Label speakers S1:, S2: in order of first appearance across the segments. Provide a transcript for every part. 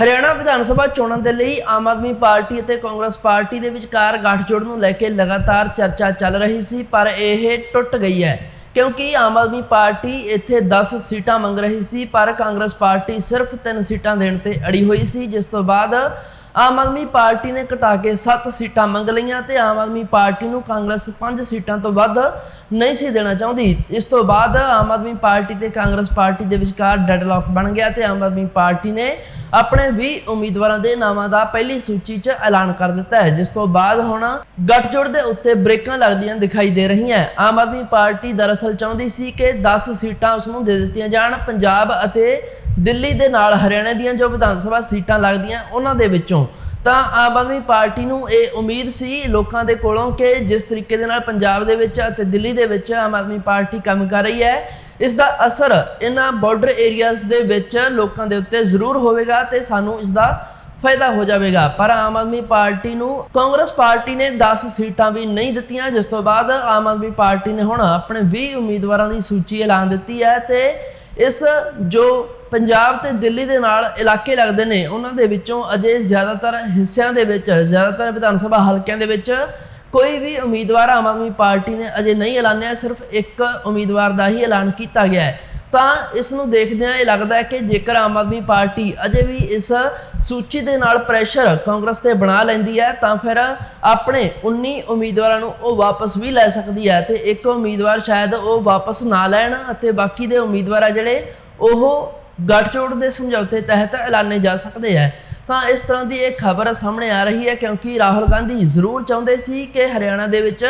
S1: ਹਰਿਆਣਾ ਵਿਧਾਨ ਸਭਾ ਚੋਣਾਂ ਦੇ ਲਈ ਆਮ ਆਦਮੀ ਪਾਰਟੀ ਅਤੇ ਕਾਂਗਰਸ ਪਾਰਟੀ ਦੇ ਵਿਚਕਾਰ ਗੱਠਜੋੜ ਨੂੰ ਲੈ ਕੇ ਲਗਾਤਾਰ ਚਰਚਾ ਚੱਲ ਰਹੀ ਸੀ, ਪਰ ਇਹ ਟੁੱਟ ਗਈ ਹੈ। ਕਿਉਂਕਿ ਆਮ ਆਦਮੀ ਪਾਰਟੀ ਇੱਥੇ 10 ਸੀਟਾਂ ਮੰਗ ਰਹੀ ਸੀ, ਪਰ ਕਾਂਗਰਸ ਪਾਰਟੀ ਸਿਰਫ 3 ਸੀਟਾਂ ਦੇਣ ਤੇ ਅੜੀ ਹੋਈ ਸੀ, ਜਿਸ ਤੋਂ ਬਾਅਦ ਆਮ ਆਦਮੀ ਪਾਰਟੀ ਨੇ ਘਟਾ ਕੇ 7 ਸੀਟਾਂ ਮੰਗ ਲਈਆਂ ਤੇ ਆਮ ਆਦਮੀ ਪਾਰਟੀ ਨੂੰ ਕਾਂਗਰਸ 5 ਸੀਟਾਂ ਤੋਂ ਵੱਧ ਨਹੀਂ ਸੀ ਦੇਣਾ ਚਾਹੁੰਦੀ। ਇਸ ਤੋਂ ਬਾਅਦ ਆਮ ਆਦਮੀ ਪਾਰਟੀ ਤੇ ਕਾਂਗਰਸ ਪਾਰਟੀ ਦੇ ਵਿਚਕਾਰ ਡੈਡਲੌਕ ਬਣ ਗਿਆ ਤੇ ਆਮ ਆਦਮੀ ਪਾਰਟੀ ਨੇ ਆਪਣੇ 20 ਉਮੀਦਵਾਰਾਂ ਦੇ ਨਾਵਾਂ ਦਾ ਪਹਿਲੀ ਸੂਚੀ 'ਚ ਐਲਾਨ ਕਰ ਦਿੱਤਾ ਹੈ, ਜਿਸ ਤੋਂ ਬਾਅਦ ਹੁਣ ਗੱਠਜੋੜ ਦੇ ਉੱਤੇ ਬ੍ਰੇਕਾਂ ਲੱਗਦੀਆਂ ਦਿਖਾਈ ਦੇ ਰਹੀਆਂ ਆਮ ਆਦਮੀ ਪਾਰਟੀ ਦਰਅਸਲ ਚਾਹੁੰਦੀ ਸੀ ਕਿ 10 ਸੀਟਾਂ ਉਸ ਨੂੰ ਦੇ ਦਿੱਤੀਆਂ ਜਾਣ, ਪੰਜਾਬ ਅਤੇ ਦਿੱਲੀ ਦੇ ਨਾਲ ਹਰਿਆਣਾ ਦੀਆਂ ਜੋ ਵਿਧਾਨ ਸਭਾ ਸੀਟਾਂ ਲੱਗਦੀਆਂ ਉਹਨਾਂ ਦੇ ਵਿੱਚੋਂ, ਤਾਂ ਆਮ ਆਦਮੀ ਪਾਰਟੀ ਨੂੰ ਇਹ ਉਮੀਦ ਸੀ ਲੋਕਾਂ ਦੇ ਕੋਲੋਂ ਕਿ ਜਿਸ ਤਰੀਕੇ ਦੇ ਨਾਲ ਪੰਜਾਬ ਦੇ ਵਿੱਚ ਅਤੇ ਦਿੱਲੀ ਦੇ ਵਿੱਚ ਆਮ ਆਦਮੀ ਪਾਰਟੀ ਕੰਮ ਕਰ ਰਹੀ ਹੈ, ਇਸ ਦਾ ਅਸਰ ਇਹਨਾਂ ਬਾਰਡਰ ਏਰੀਆਜ਼ ਦੇ ਵਿੱਚ ਲੋਕਾਂ ਦੇ ਉੱਤੇ ਜ਼ਰੂਰ ਹੋਵੇਗਾ ਤੇ ਸਾਨੂੰ ਇਸ ਦਾ ਫਾਇਦਾ ਹੋ ਜਾਵੇਗਾ। ਪਰ ਆਮ ਆਦਮੀ ਪਾਰਟੀ ਨੂੰ ਕਾਂਗਰਸ ਪਾਰਟੀ ਨੇ 10 ਸੀਟਾਂ ਵੀ ਨਹੀਂ ਦਿੱਤੀਆਂ, ਜਿਸ ਤੋਂ ਬਾਅਦ ਆਮ ਆਦਮੀ ਪਾਰਟੀ ਨੇ ਹੁਣ ਆਪਣੇ 20 ਉਮੀਦਵਾਰਾਂ ਦੀ ਸੂਚੀ ਐਲਾਨ ਦਿੱਤੀ ਹੈ ਤੇ ਇਸ ਜੋ ਪੰਜਾਬ ਤੇ ਦਿੱਲੀ ਦੇ ਨਾਲ ਇਲਾਕੇ ਲੱਗਦੇ ਨੇ। ਉਹਨਾਂ ਦੇ ਵਿੱਚੋਂ ਅਜੇ ਜ਼ਿਆਦਾਤਰ ਹਿੱਸਿਆਂ ਦੇ ਵਿੱਚ, ਜ਼ਿਆਦਾਤਰ ਵਿਧਾਨ ਸਭਾ ਹਲਕਿਆਂ ਦੇ ਵਿੱਚ ਕੋਈ ਵੀ ਉਮੀਦਵਾਰ ਆਮ ਆਦਮੀ ਪਾਰਟੀ ਨੇ ਅਜੇ ਨਹੀਂ ਐਲਾਨਿਆ, ਸਿਰਫ ਇੱਕ ਉਮੀਦਵਾਰ ਦਾ ਹੀ ਐਲਾਨ ਕੀਤਾ ਗਿਆ ਹੈ। ਤਾਂ ਇਸ ਨੂੰ ਦੇਖਦਿਆਂ ਇਹ ਲੱਗਦਾ ਹੈ ਕਿ ਜੇਕਰ ਆਮ ਆਦਮੀ ਪਾਰਟੀ ਅਜੇ ਵੀ ਇਸ ਸੂਚੀ ਦੇ ਨਾਲ ਪ੍ਰੈਸ਼ਰ ਕਾਂਗਰਸ ਤੇ ਬਣਾ ਲੈਂਦੀ ਹੈ, ਤਾਂ ਫਿਰ ਆਪਣੇ 19 ਉਮੀਦਵਾਰਾਂ ਨੂੰ ਉਹ ਵਾਪਸ ਵੀ ਲੈ ਸਕਦੀ ਹੈ ਤੇ ਇੱਕ ਉਮੀਦਵਾਰ ਸ਼ਾਇਦ ਉਹ ਵਾਪਸ ਨਾ ਲੈਣ ਅਤੇ ਬਾਕੀ ਦੇ ਉਮੀਦਵਾਰ ਆ ਜਿਹੜੇ ਉਹ ਗੱਠਜੋੜ ਦੇ ਸਮਝੌਤੇ ਤਹਿਤ ਐਲਾਨੇ ਜਾ ਸਕਦੇ ਹੈ ਤਾਂ ਇਸ ਤਰ੍ਹਾਂ ਦੀ ਇਹ ਖਬਰ ਸਾਹਮਣੇ ਆ ਰਹੀ ਹੈ ਕਿਉਂਕਿ ਰਾਹੁਲ ਗਾਂਧੀ ਜ਼ਰੂਰ ਚਾਹੁੰਦੇ ਸੀ ਕਿ ਹਰਿਆਣਾ ਦੇ ਵਿੱਚ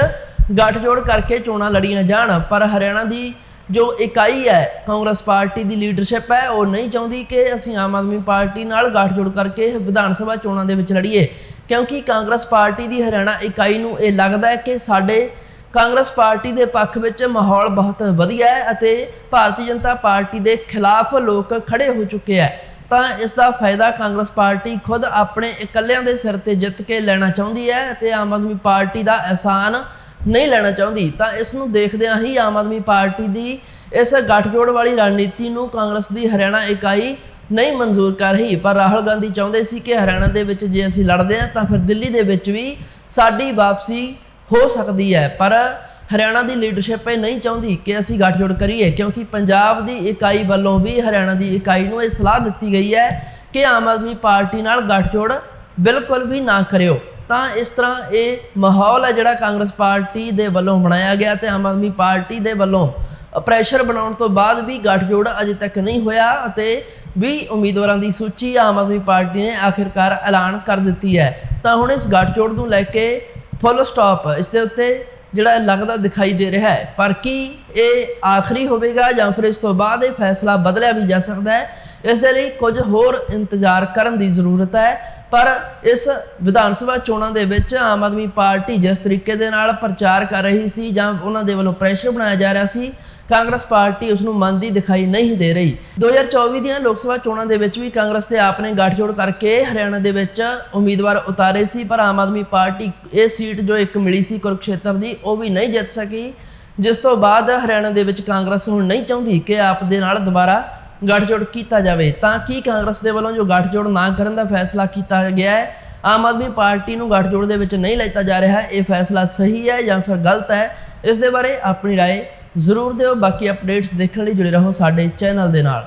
S1: ਗੱਠਜੋੜ ਕਰਕੇ ਚੋਣਾਂ ਲੜੀਆਂ ਜਾਣ, ਪਰ ਹਰਿਆਣਾ ਦੀ ਜੋ ਇਕਾਈ ਹੈ, ਕਾਂਗਰਸ ਪਾਰਟੀ ਦੀ ਲੀਡਰਸ਼ਿਪ ਹੈ, ਉਹ ਨਹੀਂ ਚਾਹੁੰਦੀ ਕਿ ਅਸੀਂ ਆਮ ਆਦਮੀ ਪਾਰਟੀ ਨਾਲ ਗੱਠਜੋੜ ਕਰਕੇ ਵਿਧਾਨ ਸਭਾ ਚੋਣਾਂ ਦੇ ਵਿੱਚ ਲੜੀਏ। ਕਿਉਂਕਿ ਕਾਂਗਰਸ ਪਾਰਟੀ ਦੀ ਹਰਿਆਣਾ ਇਕਾਈ ਨੂੰ ਇਹ ਲੱਗਦਾ ਹੈ ਕਿ ਸਾਡੇ ਕਾਂਗਰਸ ਪਾਰਟੀ ਦੇ ਪੱਖ ਵਿੱਚ ਮਾਹੌਲ ਬਹੁਤ ਵਧੀਆ ਹੈ ਅਤੇ ਭਾਰਤੀ ਜਨਤਾ ਪਾਰਟੀ ਦੇ ਖਿਲਾਫ ਲੋਕ ਖੜੇ ਹੋ ਚੁੱਕੇ ਹੈ। ਤਾਂ ਇਸ ਦਾ ਫਾਇਦਾ ਕਾਂਗਰਸ ਪਾਰਟੀ ਖੁਦ ਆਪਣੇ ਇਕੱਲਿਆਂ ਦੇ ਸਿਰ ਤੇ ਜਿੱਤ ਕੇ ਲੈਣਾ ਚਾਹੁੰਦੀ ਹੈ ਅਤੇ ਆਮ ਆਦਮੀ ਪਾਰਟੀ ਦਾ ਅਹਿਸਾਨ ਨਹੀਂ ਲੈਣਾ ਚਾਹੁੰਦੀ। ਤਾਂ ਇਸ ਨੂੰ ਦੇਖਦਿਆਂ ਹੀ ਆਮ ਆਦਮੀ ਪਾਰਟੀ ਦੀ ਇਸ ਗੱਠਜੋੜ ਵਾਲੀ ਰਣਨੀਤੀ ਨੂੰ ਕਾਂਗਰਸ ਦੀ ਹਰਿਆਣਾ ਇਕਾਈ ਨਹੀਂ ਮਨਜ਼ੂਰ ਕਰ ਰਹੀ। ਪਰ ਰਾਹੁਲ ਗਾਂਧੀ ਚਾਹੁੰਦੇ ਸੀ ਕਿ ਹਰਿਆਣਾ ਦੇ ਵਿੱਚ ਜੇ ਅਸੀਂ ਲੜਦੇ ਹਾਂ ਤਾਂ ਫਿਰ ਦਿੱਲੀ ਦੇ ਵਿੱਚ ਵੀ ਸਾਡੀ ਵਾਪਸੀ ਹੋ ਸਕਦੀ ਹੈ, ਪਰ ਹਰਿਆਣਾ ਦੀ ਲੀਡਰਸ਼ਿਪ ਇਹ ਨਹੀਂ ਚਾਹੁੰਦੀ ਕਿ ਅਸੀਂ ਗੱਠਜੋੜ ਕਰੀਏ, ਕਿਉਂਕਿ ਪੰਜਾਬ ਦੀ ਇਕਾਈ ਵੱਲੋਂ ਵੀ ਹਰਿਆਣਾ ਦੀ ਇਕਾਈ ਨੂੰ ਇਹ ਸਲਾਹ ਦਿੱਤੀ ਗਈ ਹੈ ਕਿ ਆਮ ਆਦਮੀ ਪਾਰਟੀ ਨਾਲ ਗੱਠਜੋੜ ਬਿਲਕੁਲ ਵੀ ਨਾ ਕਰਿਓ। ਤਾਂ ਇਸ ਤਰ੍ਹਾਂ ਇਹ ਮਾਹੌਲ ਹੈ ਜਿਹੜਾ ਕਾਂਗਰਸ ਪਾਰਟੀ ਦੇ ਵੱਲੋਂ ਬਣਾਇਆ ਗਿਆ ਤੇ ਆਮ ਆਦਮੀ ਪਾਰਟੀ ਦੇ ਵੱਲੋਂ ਪ੍ਰੈਸ਼ਰ ਬਣਾਉਣ ਤੋਂ ਬਾਅਦ ਵੀ ਗੱਠਜੋੜ ਅਜੇ ਤੱਕ ਨਹੀਂ ਹੋਇਆ ਅਤੇ 20 ਉਮੀਦਵਾਰਾਂ ਦੀ ਸੂਚੀ ਆਮ ਆਦਮੀ ਪਾਰਟੀ ਨੇ ਆਖਿਰਕਾਰ ਐਲਾਨ ਕਰ ਦਿੱਤੀ ਹੈ। ਤਾਂ ਹੁਣ ਇਸ ਗੱਠਜੋੜ ਨੂੰ ਲੈ ਕੇ ਫੁੱਲ ਸਟਾਪ ਇਸ ਦੇ ਉੱਤੇ ਜਿਹੜਾ ਲੱਗਦਾ ਦਿਖਾਈ ਦੇ ਰਿਹਾ ਹੈ। ਪਰ ਕੀ ਇਹ ਆਖਰੀ ਹੋਵੇਗਾ ਜਾਂ ਫਿਰ ਇਸ ਤੋਂ ਬਾਅਦ ਇਹ ਫੈਸਲਾ ਬਦਲਿਆ ਵੀ ਜਾ ਸਕਦਾ ਹੈ? ਇਸ ਦੇ ਲਈ ਕੁਝ ਹੋਰ ਇੰਤਜ਼ਾਰ ਕਰਨ ਦੀ ਜ਼ਰੂਰਤ ਹੈ। ਪਰ ਇਸ ਵਿਧਾਨ ਸਭਾ ਚੋਣਾਂ ਦੇ ਵਿੱਚ ਆਮ ਆਦਮੀ ਪਾਰਟੀ ਜਿਸ ਤਰੀਕੇ ਦੇ ਨਾਲ ਪ੍ਰਚਾਰ ਕਰ ਰਹੀ ਸੀ ਜਾਂ ਉਹਨਾਂ ਦੇ ਵੱਲੋਂ ਪ੍ਰੈਸ਼ਰ ਬਣਾਇਆ ਜਾ ਰਿਹਾ ਸੀ ਕਾਂਗਰਸ ਪਾਰਟੀ ਉਸ ਨੂੰ ਮੰਨਦੀ ਦਿਖਾਈ ਨਹੀਂ ਦੇ ਰਹੀ 2024 ਦੀਆਂ ਲੋਕ ਸਭਾ ਚੋਣਾਂ ਦੇ ਵਿੱਚ ਵੀ ਕਾਂਗਰਸ ਤੇ ਆਪ ਨੇ ਗੱਠਜੋੜ ਕਰਕੇ ਹਰਿਆਣਾ ਦੇ ਵਿੱਚ ਉਮੀਦਵਾਰ ਉਤਾਰੇ ਸੀ ਪਰ ਆਮ ਆਦਮੀ ਪਾਰਟੀ ਇਹ ਸੀਟ ਜੋ ਇੱਕ ਮਿਲੀ ਸੀ ਕੁਰੂਕਸ਼ੇਤਰ ਦੀ ਉਹ ਵੀ ਨਹੀਂ ਜਿੱਤ ਸਕੀ ਜਿਸ ਤੋਂ ਬਾਅਦ ਹਰਿਆਣਾ ਦੇ ਵਿੱਚ ਕਾਂਗਰਸ ਹੁਣ ਨਹੀਂ ਚਾਹੁੰਦੀ ਕਿ ਆਪ ਦੇ ਨਾਲ ਦੁਬਾਰਾ ਗੱਠਜੋੜ ਕੀਤਾ ਜਾਵੇ ਤਾਂ ਕੀ ਕਾਂਗਰਸ ਦੇ ਵੱਲੋਂ ਜੋ ਗੱਠਜੋੜ ਨਾ ਕਰਨ ਦਾ ਫੈਸਲਾ ਕੀਤਾ ਗਿਆ ਹੈ ਆਮ ਆਦਮੀ ਪਾਰਟੀ ਨੂੰ ਗੱਠਜੋੜ ਦੇ ਵਿੱਚ ਨਹੀਂ ਲੈਤਾ ਜਾ ਰਿਹਾ ਇਹ ਫੈਸਲਾ ਸਹੀ ਹੈ ਜਾਂ ਫਿਰ ਗਲਤ ਹੈ ਇਸ ਦੇ ਬਾਰੇ ਆਪਣੀ رائے ਜ਼ਰੂਰ ਦਿਓ ਬਾਕੀ ਅਪਡੇਟਸ ਦੇਖਣ ਲਈ ਜੁੜੇ ਰਹੋ ਸਾਡੇ ਚੈਨਲ ਦੇ ਨਾਲ।